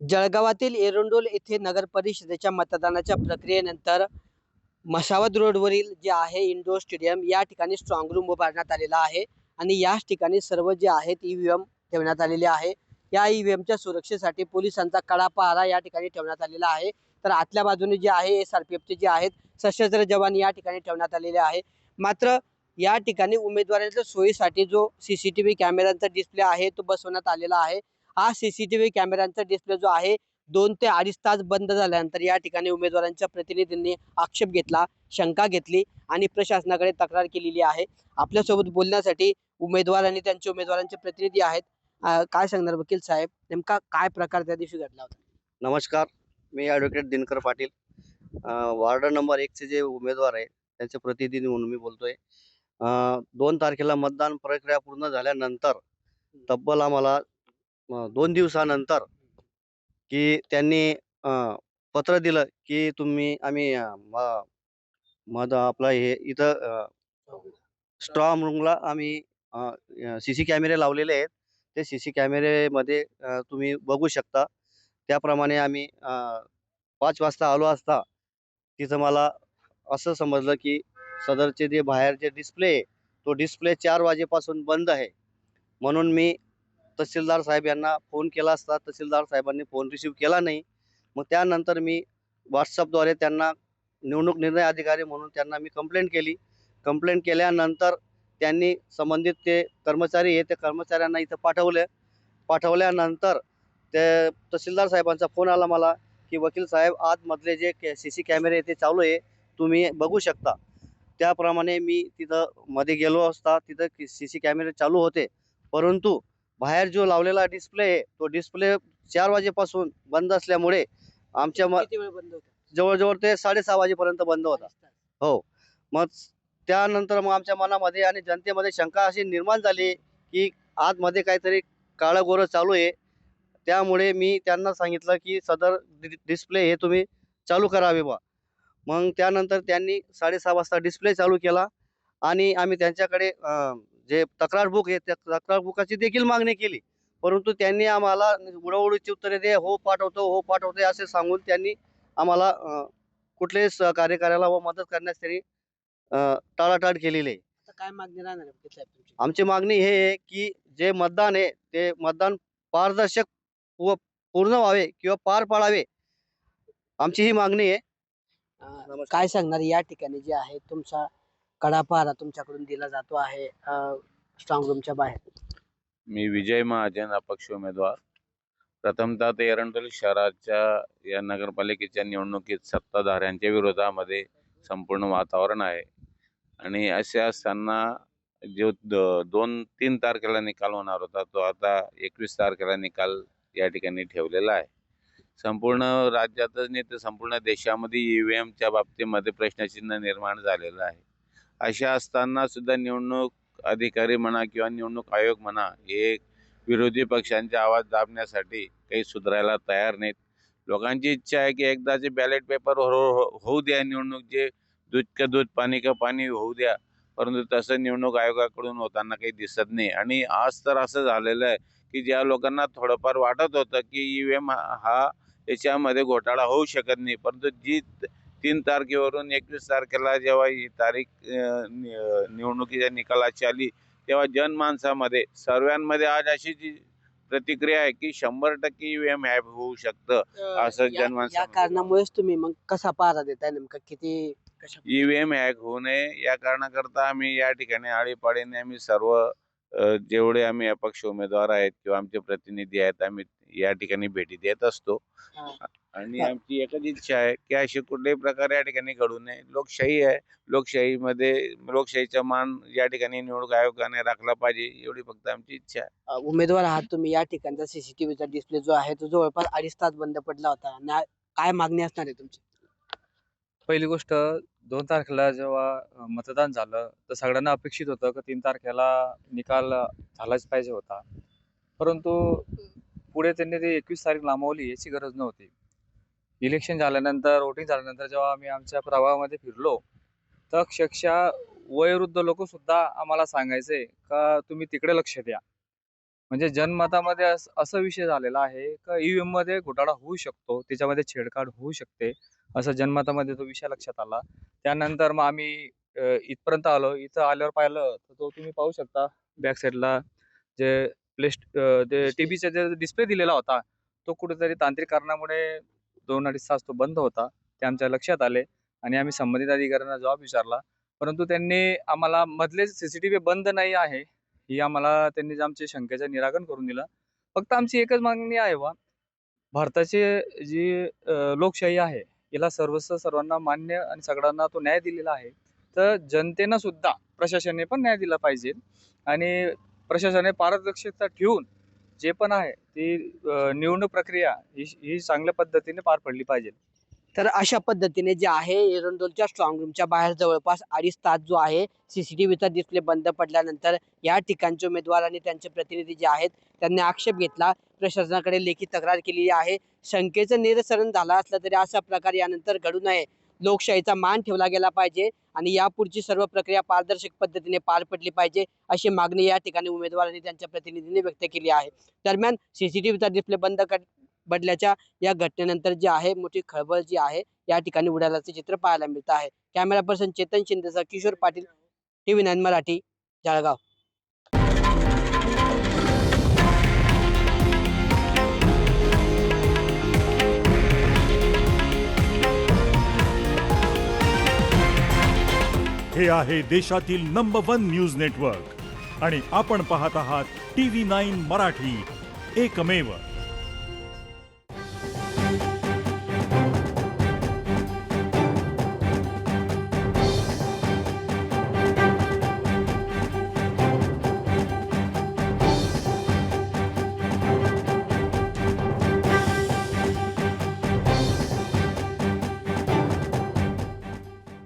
जळगावातील एरंडोल येथे नगर परिषदेच्या मतदानाच्या प्रक्रियेनंतर मसावद रोडवरील जे आहे इंडोर स्टेडियम या ठिकाणी स्ट्रॉंग रूम उभारण्यात आलेला आहे आणि याच ठिकाणी सर्व जे आहेत ईव्हीएम ठेवण्यात आलेले आहे. या ईव्हीएमच्या सुरक्षेसाठी पोलिसांचा कडा पहारा या ठिकाणी ठेवण्यात आलेला आहे. तर आतल्या बाजूने जे आहे एस आर पी एफचे जे आहेत सशस्त्र जवान या ठिकाणी ठेवण्यात आलेले आहे. मात्र या ठिकाणी उमेदवारांच्या सोयीसाठी जो सी सी टी व्ही कॅमेऱ्यांचा डिस्प्ले आहे तो बसवण्यात आलेला आहे. हा सीसीटीव्ही कॅमेऱ्यांचा डिस्प्ले जो आहे दोन ते अडीच तास बंद झाल्यानंतर या ठिकाणी उमेदवारांच्या प्रतिनिधींनी आक्षेप घेतला शंका घेतली आणि प्रशासनाकडे तक्रार केलेली आहे. आपल्यासोबत बोलण्यासाठी उमेदवार आणि त्यांचे उमेदवारांचे प्रतिनिधी आहेत. काय सांगणार वकील साहेब? नेमका काय प्रकार त्या दिवशी घडला होता? नमस्कार मी advocate Dinkar Patil. Ward number एकचे जे उमेदवार आहे त्यांचे प्रतिनिधी म्हणून मी बोलतोय. दोन तारखेला मतदान प्रक्रिया पूर्ण झाल्यानंतर तब्बल आम्हाला दोन दिवसानंतर की त्यांनी पत्र दिलं की तुम्ही आम्ही मध म- आपलं हे इथं स्ट्रॉंग रूमला आम्ही सी सी कॅमेरे लावलेले आहेत. ते सी सी कॅमेरेमध्ये तुम्ही बघू शकता. त्याप्रमाणे आम्ही पाच वाजता आलो असता तिथं मला असं समजलं की सदरचे जे बाहेरचे डिस्प्ले आहे तो डिस्प्ले चार वाजेपासून बंद आहे. म्हणून मी तहसीलदार साहेब यांना फोन केला असता तहसीलदार साहेबांनी फोन रिसीव केला नाही. मग त्यानंतर मी व्हॉट्सअपद्वारे त्यांना निवडणूक निर्णय अधिकारी म्हणून त्यांना मी कंप्लेंट केली. कंप्लेंट केल्यानंतर त्यांनी संबंधित ते कर्मचारी हे त्या कर्मचाऱ्यांना इथं पाठवले. पाठवल्यानंतर ते तहसीलदार साहेबांचा फोन आला मला की वकील साहेब आतमधले जे सी सी कॅमेरे आहे ते चालू आहे. तुम्ही बघू शकता. त्याप्रमाणे मी तिथं मध्ये गेलो असता तिथं सी सी कॅमेरे चालू होते. परंतु बाहेर जो लावलेला डिस्प्ले आहे तो डिस्प्ले चार वाजेपासून बंद असल्यामुळे आमच्या म किती वेळ बंद होता? जवळजवळ ते साडेसहा वाजेपर्यंत बंद होता. तास. मग त्यानंतर मग आमच्या मनामध्ये आणि जनतेमध्ये शंका अशी निर्माण झाली की आतमध्ये काहीतरी काळं गोरं चालू आहे. त्यामुळे मी त्यांना सांगितलं की सदर डि- डिस्प्ले हे तुम्ही चालू करावे बा मग त्यानंतर त्यांनी साडेसहा वाजता डिस्प्ले चालू केला आणि आम्ही त्यांच्याकडे जे तक्रार बुक आहे त्या तक्रार बुकाची देखील मागणी केली. परंतु त्यांनी आम्हाला उडवडीची उत्तरे दे हो पाठवतो हो पाठवतो असे सांगून त्यांनी आम्हाला कुठल्याही सहकार्य करायला व मदत करण्यास त्यांनी टाळाटाळ केलेली आहे. काय मागणी राहणार आमची मागणी हे आहे की जे मतदान आहे ते मतदान पारदर्शक व पूर्ण व्हावे किंवा पार पाडावे आमची ही मागणी आहे. काय सांगणार या ठिकाणी जे आहे तुमचा कडापारा तुमच्याकडून दिला जातो आहे स्ट्रॉंग रूमच्या बाहेर. मी विजय महाजन अपक्ष उमेदवार. प्रथमतः ते एरंडोल शहराच्या या नगरपालिकेच्या निवडणुकीत सत्ताधाऱ्यांच्या विरोधामध्ये संपूर्ण वातावरण आहे. आणि असे असताना जो द- दोन तीन तारखेला निकाल होणार होता तो आता एकवीस तारखेला निकाल या ठिकाणी ठेवलेला आहे. संपूर्ण राज्यातच नाही तर संपूर्ण देशामध्ये ई व्ही एमच्या बाबतीमध्ये प्रश्नचिन्ह निर्माण झालेलं आहे. अशा असताना सुद्धा निवडणूक अधिकारी म्हणा किंवा निवडणूक आयोग म्हणा हे विरोधी पक्षांचे आवाज दाबण्यासाठी काही सुधारायला तयार नाहीत. लोकांची इच्छा आहे की एकदाचे बॅलेट पेपर हो हो- होऊ द्या निवडणूक जे दूध का दूध पाणी का पाणी होऊ द्या परंतु तसं निवडणूक आयोगाकडून होताना काही दिसत नाही. आणि आज तर असं झालेलं आहे की ज्या लोकांना थोडंफार वाटत होतं की ई व्ही एम हा याच्यामध्ये घोटाळा होऊ शकत नाही परंतु जी तीन तारखेवरून एकवीस तारखेला जेव्हा ही तारीख निवडणुकीच्या निकालाची आली तेव्हा जनमानसामध्ये सर्वांमध्ये आज अशी जी प्रतिक्रिया आहे की शंभर टक्के ई व्ही एम हॅप होऊ शकतं असं या कारणामुळेच तुम्ही मग कसा पहारा देताय नेमका? किती कशा ई व्ही एम हॅक होऊ नये या कारणाकरता आम्ही या ठिकाणी आळीपाळीने आम्ही सर्व जेवढे आम्ही अपक्ष उमेदवार आहेत किंवा आमचे प्रतिनिधी आहेत आम्ही या ठिकाणी भेटी देत असतो. आणि आमची एकच इच्छा आहे की असे कुठल्याही प्रकारे या ठिकाणी घडू नये. लोकशाही आहे. लोकशाहीमध्ये लोकशाहीचा मान या ठिकाणी निवडणूक आयोगाने राखला पाहिजे एवढी फक्त आमची इच्छा आहे. अ, उमेदवार आहात तुम्ही या ठिकाणचा सीसीटीव्हीचा डिस्प्ले जो आहे तो जवळपास अडीच तास बंद पडला होता. ना- काय मागणी असणार आहे तुमची? पहिली गोष्ट दोन तारखेला जेव्हा मतदान झालं तर सगळ्यांना अपेक्षित होतं की तीन तारखेला निकाल झालाच पाहिजे होता. परंतु पुढे त्यांनी ती एकवीस तारीख लांबवली याची गरज नव्हती. इलेक्शन झाल्यानंतर वोटिंग झाल्यानंतर जेव्हा आम्ही आमच्या प्रभागामध्ये फिरलो तर अक्षरशः वयोवृद्ध लोकसुद्धा आम्हाला सांगायचे का तुम्ही तिकडे लक्ष द्या. म्हणजे जनमतामध्ये असं विषय झालेला आहे का ई व्ही एममध्ये घोटाळा होऊ शकतो त्याच्यामध्ये छेडछाड होऊ शकते. असं जनमतामध्ये तो विषय लक्षात आला. त्यानंतर मग आम्ही इथपर्यंत आलो. इथं आल्यावर पाहिलं तर तो तुम्ही पाहू शकता. बॅक साईडला जे प्लेस्ट ते टीव्हीचा जे डिस्प्ले दिलेला होता तो कुठेतरी तांत्रिक कारणामुळे दोन अडीच तास तो बंद होता. ते आमच्या लक्षात आले आणि आम्ही संबंधित अधिकाऱ्यांना जबाब विचारला. परंतु त्यांनी आम्हाला मधले सीसीटीव्ही बंद नाही आहे ही आम्हाला त्यांनी जे आमच्या शंकेचं निराकरण करून दिलं. फक्त आमची एकच मागणी आहे बा भारताची जी लोकशाही आहे याला सर्वस्व सर्वांना मान्य आणि सगळ्यांना तो न्याय दिलेला आहे. तर जनतेनं सुद्धा प्रशासनाने पण न्याय दिला पाहिजे. आणि प्रशासनाने पारदर्शकता ठेवून जे पण आहे ती निवडणूक प्रक्रिया ही ही चांगल्या पद्धतीने पार पडली पाहिजे. तर अशा पद्धतीने जे आहे एरंडोलच्या स्ट्रॉंग रूमच्या बाहेर जवळपास अडीच तास जो आहे सीसीटीव्हीचा डिस्प्ले बंद पडल्यानंतर या ठिकाणचे उमेदवार आणि त्यांचे प्रतिनिधी जे आहेत त्यांनी आक्षेप घेतला. प्रशासनाकडे लेखी तक्रार केलेली आहे. शंकेचं निरसरण झालं असलं तरी असा प्रकार यानंतर घडू नये. लोकशाहीचा मान ठेवला गेला पाहिजे आणि यापुढची सर्व प्रक्रिया पारदर्शक पद्धतीने पार पडली पाहिजे अशी मागणी या ठिकाणी उमेदवारांनी त्यांच्या प्रतिनिधींनी व्यक्त केली आहे. दरम्यान सीसीटीव्हीचा डिस्प्ले बंद कर बदल्याच्या या घटनेनंतर जी आहे मोठी खळबळ जी आहे या ठिकाणी उडाल्याचं चित्र पाहायला मिळत आहे. कॅमेरा पर्सन चेतन शिंदेचा किशोर पाटील टीव्ही नाईन मराठी जळगाव. हे आहे देशातील नंबर वन न्यूज नेटवर्क आणि आपण पाहत आहात टी व्ही नाईन मराठी. एकमेव